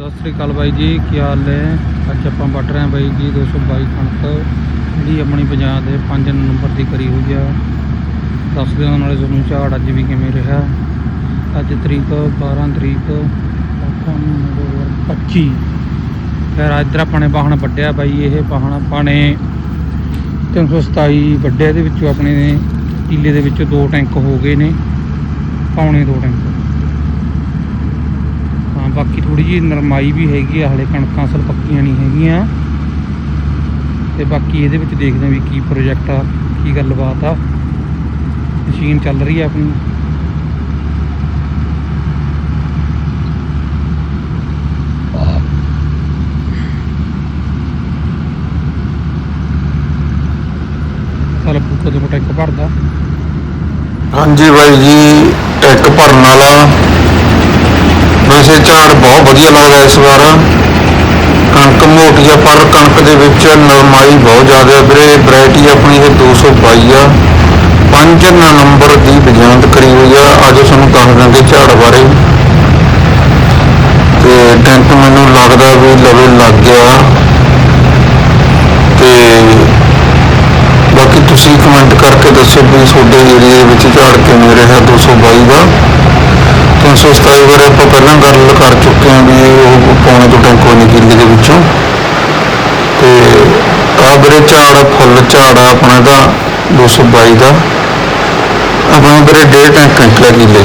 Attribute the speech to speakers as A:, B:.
A: ਸਤਿ ਸ੍ਰੀ ਅਕਾਲ ਬਾਈ ਜੀ, ਕੀ ਹਾਲ ਹੈ ਅੱਜ ਆਪਾਂ ਵੱਢ ਰਹੇ ਹਾਂ ਬਾਈ ਜੀ 222 ਕਣਕ, ਜਿਹੜੀ ਆਪਣੀ ਪੰਜਾਬ ਦੇ 5 ਨੰਬਰ ਦੀ ਕਰੀ ਹੋਈ ਆ। ਦੱਸ ਦਿਆਂ ਨਾਲੇ ਤੁਹਾਨੂੰ ਝਾੜ ਅੱਜ ਵੀ ਕਿਵੇਂ ਰਿਹਾ। ਅੱਜ ਤਰੀਕ 12 ਤਰੀਕ 25 ਫਿਰ ਇੱਧਰ ਆਪਾਂ ਨੇ ਵਾਹਣ ਵੱਢਿਆ ਬਾਈ, ਇਹ ਵਾਹਣ ਆਪਾਂ ਨੇ 327 ਵੱਢਿਆ, ਇਹਦੇ ਵਿੱਚੋਂ ਆਪਣੇ ਕਿੱਲੇ ਦੇ ਵਿੱਚੋਂ ਦੋ ਟੈਂਕ ਹੋ ਗਏ ਨੇ। ਪੌਣੇ ਦੋ ਟੈਂਕ। ਬਾਕੀ ਥੋੜੀ ਜਿਹੀ ਨਰਮਾਈ ਵੀ ਹੈਗੀ ਆ, ਹਲੇ ਕਣਕਾਂ ਅਸਲ ਪੱਕੀਆਂ ਨਹੀਂ ਹੈਗੀਆਂ। ਤੇ ਬਾਕੀ ਇਹਦੇ ਵਿੱਚ ਦੇਖਦੇ ਹਾਂ ਵੀ ਕੀ ਪ੍ਰੋਜੈਕਟ ਆ, ਕੀ ਗੱਲਬਾਤ ਆ। ਮਸ਼ੀਨ ਚੱਲ ਰਹੀ ਆ ਆਪਣੀ। ਚੱਲ ਬੁੱਕ ਟੈਂਕ ਭਰਦਾ।
B: ਹਾਂਜੀ ਬਾਈ ਜੀ ਟੈਕ ਭਰਨ ਵਾਲਾ। ਝਾੜ ਬਹੁਤ ਵਧੀਆ ਲੱਗਦਾ ਇਸ ਵਾਰ। ਕਣਕ ਮੋਟੀ ਆ, ਪਰ ਕਣਕ ਦੇ ਵਿੱਚ ਨਰਮਾਈ ਬਹੁਤ ਜ਼ਿਆਦਾ ਹੈ ਵੀਰੇ। ਵੈਰਾਈਟੀ ਆਪਣੀ ਇਹ 222 ਆ। ਪੰਜ ਨੰਬਰ ਦੀ ਬਿਜਾਂਤ ਕਰੀ ਹੋਈ ਆ। ਅੱਜ ਤੁਹਾਨੂੰ ਦੱਸ ਦਾਂਗੇ ਝਾੜ ਬਾਰੇ। ਤੇ ਟੈਂਕ ਮੈਨੂੰ ਲੱਗਦਾ ਵੀ ਲਵੇ ਲੱਗ ਗਿਆ। ਤੇ ਬਾਕੀ ਤੁਸੀਂ ਕਮੈਂਟ ਕਰਕੇ ਦੱਸੋ ਵੀ ਤੁਹਾਡੇ ਏਰੀਆ ਵਿੱਚ ਝਾੜ ਕਿਵੇਂ ਰਿਹਾ 222 ਦਾ। 327 ਬਾਰੇ ਆਪਾਂ ਪਹਿਲਾਂ ਗੱਲ ਕਰ ਉਹ ਤੋਂ ਟੈਂਕੋ ਨਹੀਂ ਕਿੱਲੇ ਦੇ ਵਿੱਚੋਂ। ਤੇ ਆਹ ਵੀਰੇ ਝਾੜ, ਫੁੱਲ ਝਾੜ ਆ ਆਪਣਾ ਦਾ 222 ਦਾ। ਆਪਣਾ ਵੀਰੇ ਡੇਢ ਟੈਂਕ ਨਿਕਲਿਆ ਕਿੱਲੇ